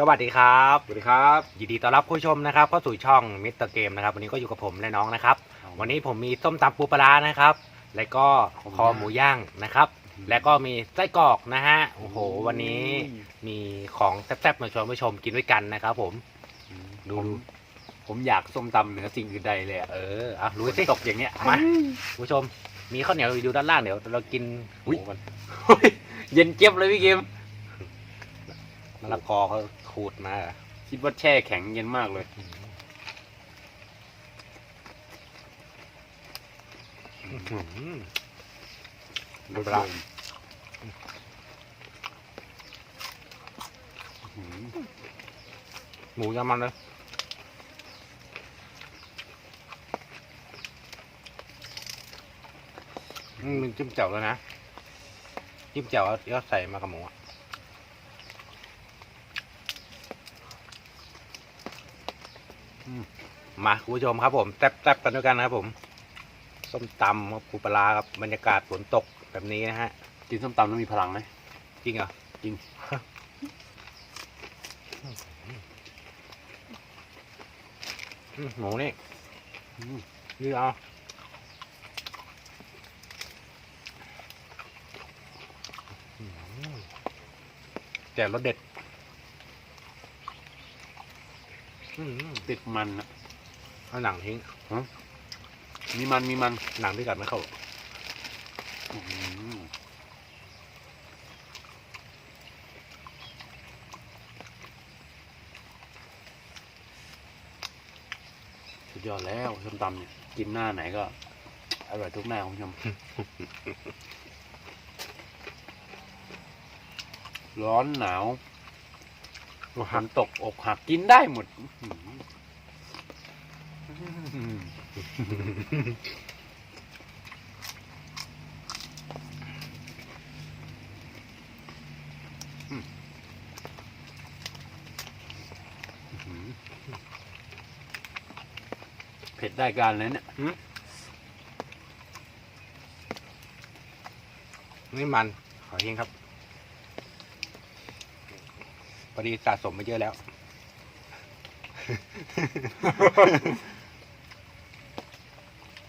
สวัสดีครับ สวัสดีครับ ยินดีต้อนรับผู้ชมนะครับเข้าสู่ช่องมิสเตอร์เกมนะครับ วันนี้ก็อยู่กับผมและน้องนะครับ วันนี้ผมมีส้มตำปูปลาร้านะครับ แล้วก็คอหมูย่างนะครับ แล้วก็มีไส้กรอกนะฮะ โอ้โห วันนี้มีของแซ่บๆมาชวนผู้ชมกินด้วยกันนะครับ ผม ดู ผมผมอยากส้มตำเหนือสิ่งอื่นใดเลยอะเอออะรู้ฝนสิตกอย่างเนี้ย มา ผู้ชม มีข้าวเหนียวอยู่ด้านล่างเดี๋ยวเรากินอุ๊ยหมูกันเฮ้ยเย็นเจี๊ยบเลยพี่เกม มะละกอเขาขูดมาคิดว่าแช่แข็งเย็นมากเลยอื้อหือดูปลาหมูยำมันเลยอืมมันจิ้มแจ่วแล้วนะ จิ้มแจ่วแล้วแล้วใส่มากับหมูอะ มมาคุณผู้ชมครับผมแซ่บๆกันด้วยกันนะครับผม ส้มตำครับปูปลาร้าครับบรรยากาศฝนตกแบบนี้นะฮะกินส้มตำแล้วมีพลังไหมจริงเหรอจริงอืมหมูนี่อืมนี่เอาอืมแต่รสเด็ดอืม ติดมันอะเอาหนังทิ้งมีมันมีมันหนังที่กัดไม่เข้าอื้อหือสุดยอดแล้วส้มตำเนี่ยกินหน้าไหนก็ อร่อยทุกหน้าคุณผู้ชมร้อนหนาว ฝนตกอกหักกินได้หมด เผ็ดได้การเลยเนี่ยนี่มัน ขอทิ้งครับ อดีสะสมมาเยอะแล้ว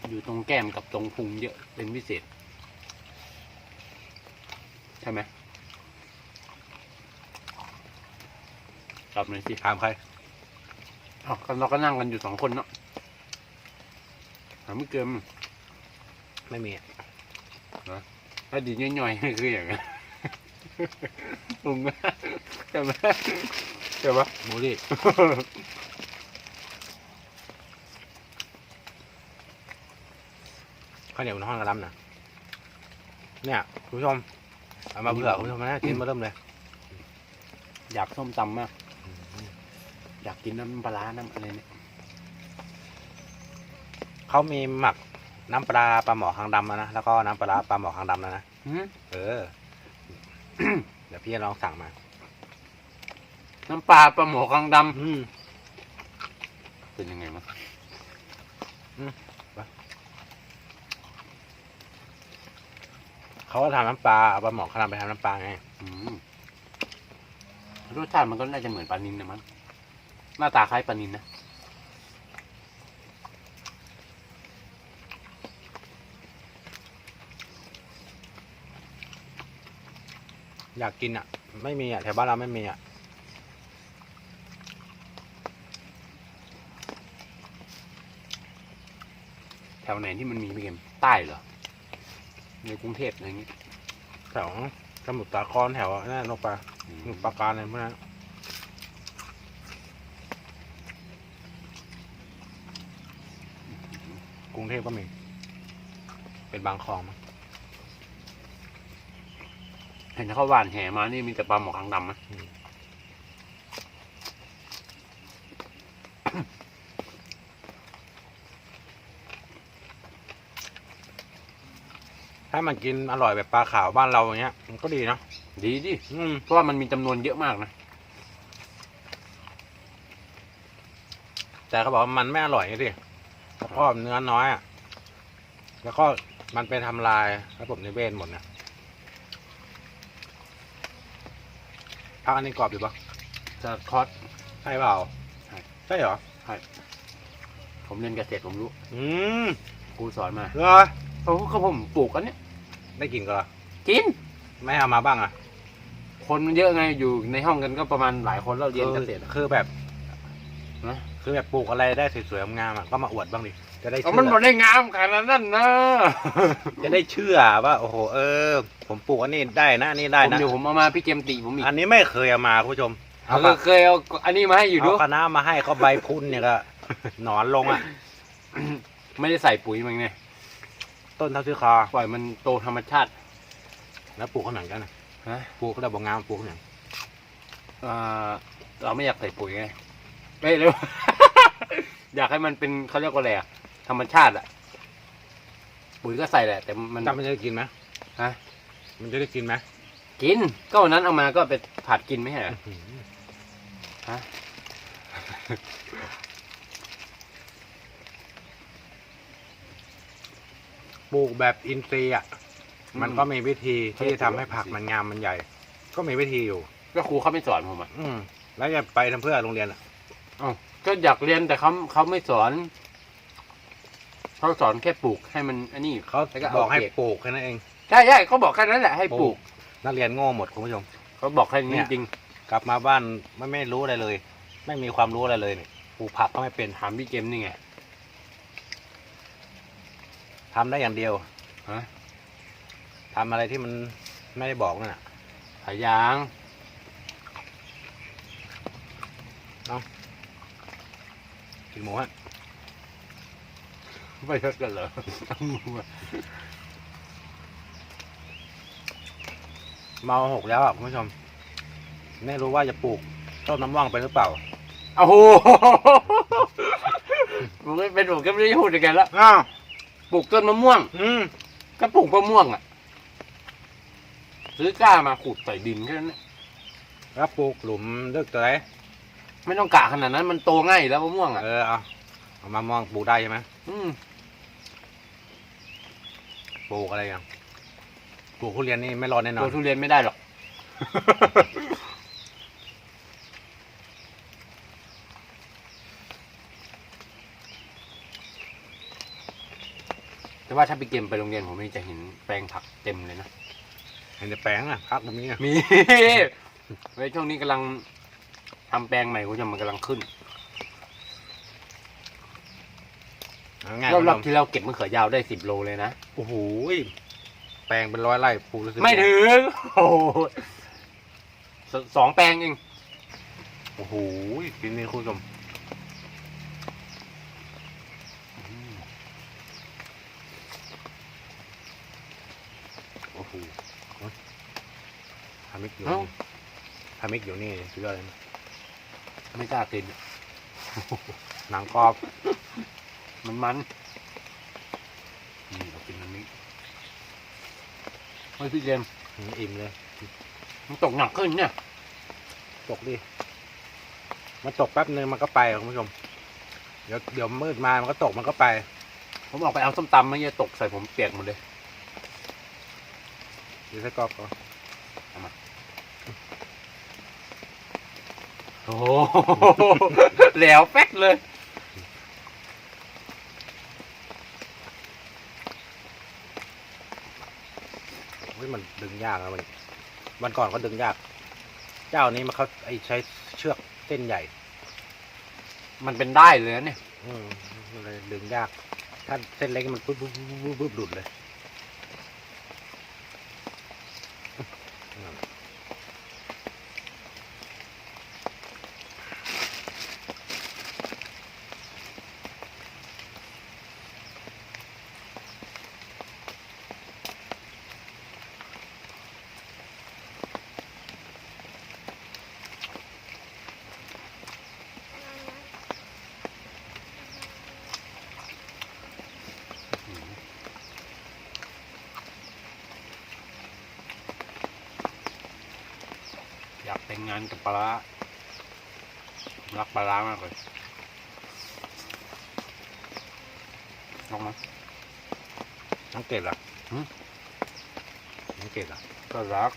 อยู่ตรงแก้มกับตรงพุงเยอะเป็นพิเศษ ใช่ไหมตอบหน่อยสิถามใครอ้าวก็เราก็นั่งกันอยู่สองคนเนาะถามไม่เกินไม่มีอะถ้าดีย่อยๆคืออย่างนั้น พุงใช่ไหมใช่ปะหมูดิข้าวเหนียวมันห้อนกระลำนะเนี่ยคุณผู้ชมเอามาเผื่อคุณผู้ชมนะกินมาเริ่มเลยอยากส้มตำมากอยากกินน้ำปลาร้าน้ำอะไรเนี่ยเขามีหมักน้ำปลาปลาหมอคางดำแล้วนะแล้วก็น้ำปลาร้าปลาหมอคางดำแล้วนะหืมเออ เดี๋ยวพี่จะลองสั่งมา น้ำปลาปลาหมอคางดอืมำเป็นยังไงมั้งเขาก็ทำน้ำปลาเอาปลาหมอคางดำไปทำน้ำปลาไงอืมรสชาติมันก็น่าจะเหมือนปลานินนะมั้งหน้าตาคล้ายปลานินนะ อยากกินอะ ไม่มีอะแถวบ้านเราไม่มีอะแถวไหนที่มันมีพี่เกมใต้เหรอในกรุงเทพอะไรอย่างงี้แถวสมุทรสาครแถวนั่นนกปลาอืมสมุทรปราการอะไรพวกนั้นกรุงเทพก็มี เป็นบางคลองมั้ง เห็นเขาหวานแห่มานี่มีแต่ปลาหมอคางดำนะถ้ามันกินอร่อยแบบปลาขาวบ้านเราอย่างเงี้ยมันก็ดีเนาะดีดิอืมเพราะว่ามันมีจำนวนเยอะมากนะแต่เขาบอกว่ามันไม่อร่อยสิแล้วก็เนื้อน้อยอะแล้วก็มันไปทำลายระบบนิเวศหมดนะ พักอันนี้กรอบอยู่ปะจะคอร์สใช่เปล่าใช่ใช่เหรอผมเรียนเกษตรผมรู้ อืมครูสอนมาเหรอเพราะก็ผมปลูกกันเนี่ยได้กินก็เหรอกิน ไม่เอามาบ้างอะ คนมันเยอะไงอยู่ในห้องกันก็ประมาณหลายคนแล้วเรียนเกษตรคือคือแบบนะ คือแบบปลูกอะไรได้สวยๆงามๆอะก็มาอวดบ้างดิจะได้เอาเชื่มันบออได้งามขนาดนั้นนะจะได้เชื่อว่า โอ้โหเออ ผมปลูกอันนี้ได้นะอันนี้ได้ผมนะเดี๋ยวผมเอามาพี่เกมตีผมอีกอันนี้ไม่เคยเอามาคุณผู้ชมเอาก็เคยเอาอันนี้มาให้อยู่ด้เอาวยคณะมาให้เขาใบพรุนเนี่ยก็ หนอนลงอะไม่ได้ใส่ปุ๋ยมันไงต้นเท่าที่คอปล่อยมันโตธรรมชาติแล้วปลูกข้างหลังกันนะฮะปลูกก็ได้บอกงามปลูกข้างหลังอ่าเราไม่อยากใส่ปุ๋ยไง ไม่เร็ว อยากให้มันเป็นเขาเรียกว่าอะไรอะธรรมชาติอะปุ๋ยก็ใส่แหละ แต่มันจำมันจะได้กินไหมฮะมันจะได้กินไหมกิน ก็วันนั้นเอามาก็ไปผัดกินไม่ใช่เหรออื้อหือฮะปลูกแบบอินทรีย์อะ มันก็มีวิธีที่จะทำให้ผักมันงามมันใหญ่ ก็มีวิธีอยู่ ก็ครูเขาไม่สอนผมอะ อืม แล้วจะไปทำเพื่อโรงเรียนอะ อ้าวก็อยากเรียนแต่เขาเขาไม่สอนเขาสอนแค่ปลูกให้มันอันนี้เขาแล้วก็เอาบอกให้เกรดปลูกแค่นั้นเอง ใช่ใช่เขาบอกแค่นั้นแหละให้ปลูก นักเรียนโง่หมดคุณผู้ชม เขาบอกแค่นี้เนี่ยจริงกลับมาบ้านไม่ไม่รู้อะไรเลย ไม่มีความรู้อะไรเลยเนี่ยปลูกผักก็ไม่เป็นถามพี่เกมนี่ไงทำได้อย่างเดียวฮะทำอะไรที่มันไม่ได้บอกนั่นน่ะ ขายาง กินหมูฮะไม่ใช่กันเหรอเมาหกแล้วอะคุณผู้ชม ไม่รู้ว่าจะปลูกต้นน้ำว่างไปหรือเปล่าโอ้โหผมไม่เป็นผมก็ไม่ได้พูดยังไงแล้วอ้าวปลูกต้นมะม่วง อืมก็ปลูกมะม่วงอะ ซื้อกล้ามาขุดใส่ดินแค่นั้นนะแล้วปลูกหลุมเลือกตัวไหน ไม่ต้องกะขนาดนั้น มันโตง่ายอยู่แล้วมะม่วงอะเออเอาเอามามองปลูกได้ใช่ไหมอืมปลูกอะไรอย่างปลูกทุเรียนนี่ไม่รอดแน่นอตัวนทุเรียนไม่ได้หรอก แต่ว่าถ้าไปเกมไปโรงเรียนผมนี่จะเห็นแปลงผักเต็มเลยนะ เห็นแต่แปลงอะพักตรงนี้อะมีไว้ช่วงนี้กำลัง ทำแปลงใหม่คุณผู้ชมมันกำลังขึ้นเอาง่ายรอบคุณรผู้อบชมที่เราเก็บมะเขือยาวได้สิบโลเลยนะ โอ้โหแปลงเป็นร้อยไร่ปลูกรู้สึกไม่ถึงโอ้โหสสองแปลงเองโอ้โหกินนี่คุณผู้ชมโอ้โหทามิกอยู่เอ้านี่ทามิกอยู่นี่สุดยอดเลยนะ ไม่กล้ากิน หนังกรอบ มันมันนี่เรากินอันนี้เฮ้ยพี่เจมส์อืมอิ่มเลย มันตกหนักขึ้นเนี่ย ตกดิ มันตกแป๊บนึงมันก็ไปคุณผู้ชม เดี๋ยวเดี๋ยวมืดมา มันก็ตกมันก็ไป ผมออกไปเอาส้มตำเมื่อกี้ตกใส่ผมเปียกหมดเลย เดี๋ยวใส่กรอบก่อน โอ้โหแหลวแป๊กเลย เฮ้ยมันดึงยากนะมันวันก่อนก็ดึงยาก เจ้านี้มันเขาไอใช้เชือกเส้นใหญ่ มันเป็นได้เลยนะเนี่ย อืมมันเลยดึงยาก ถ้าเส้นเล็กมันปุ๊บปุ๊บปุ๊บปุ๊บปุ๊บหลุดเลย งงานกับปลารักปลามากเลยลองมาน้องเกดเหรอหืมน้องเกดเหรอก็รัก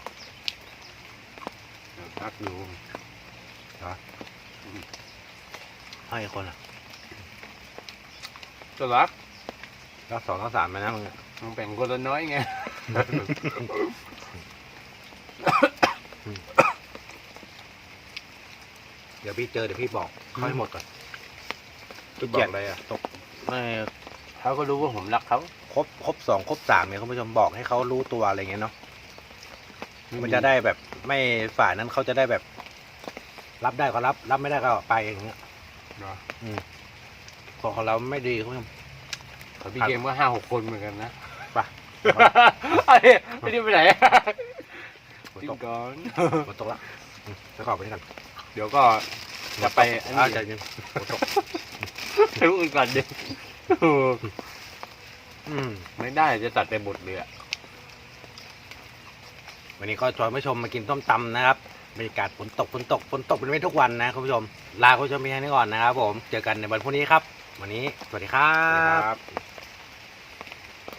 รักอยู่นะให้คนอะก็รักรักสองรักสามไปนะมึงมันเป็นคนละน้อยไง เดี๋ยวพี่เจอเดี๋ยวพี่บอกอืมค่อยหมดก่อนจะบอกอะไรอะตกไม่เขาก็รู้ว่าผมรักเขาครบครบสองครบสามเนี่ยคุณผู้ชมบอกให้เขารู้ตัวอะไรเงี้ยเนาะมันจะได้แบบไม่ฝ่ายนั้นเขาจะได้แบบ รับได้ก็รับ รับไม่ได้ก็ไปอย่างเงี้ยเนาะของของเราไม่ดีคุณผู้ชมเขาพี่เกมก็ห้าหกคนเหมือนกันนะไปไอ้ไม่ได้ไปไหนฝนกินตกก่อนฝนตกละอืมจะขอไปนี่กัน เดี๋ยวก็จะไปอันอ่านี้ใจเย็นฝนตกรู้อื่นก่อนดิอืมไม่ได้จะตัดไปหมดเลยอะวันนี้ก็ชวนผู้ชมมากินส้มตำนะครับบรรยากาศฝนตกฝนตกฝนตกเป็นไม่ทุกวันนะคุณผู้ชม ลาคุณผู้ชมเพียงเท่านี้ก่อนนะครับผม เจอกันในวันพรุ่งนี้ครับ วันนี้สวัสดีครัครับบ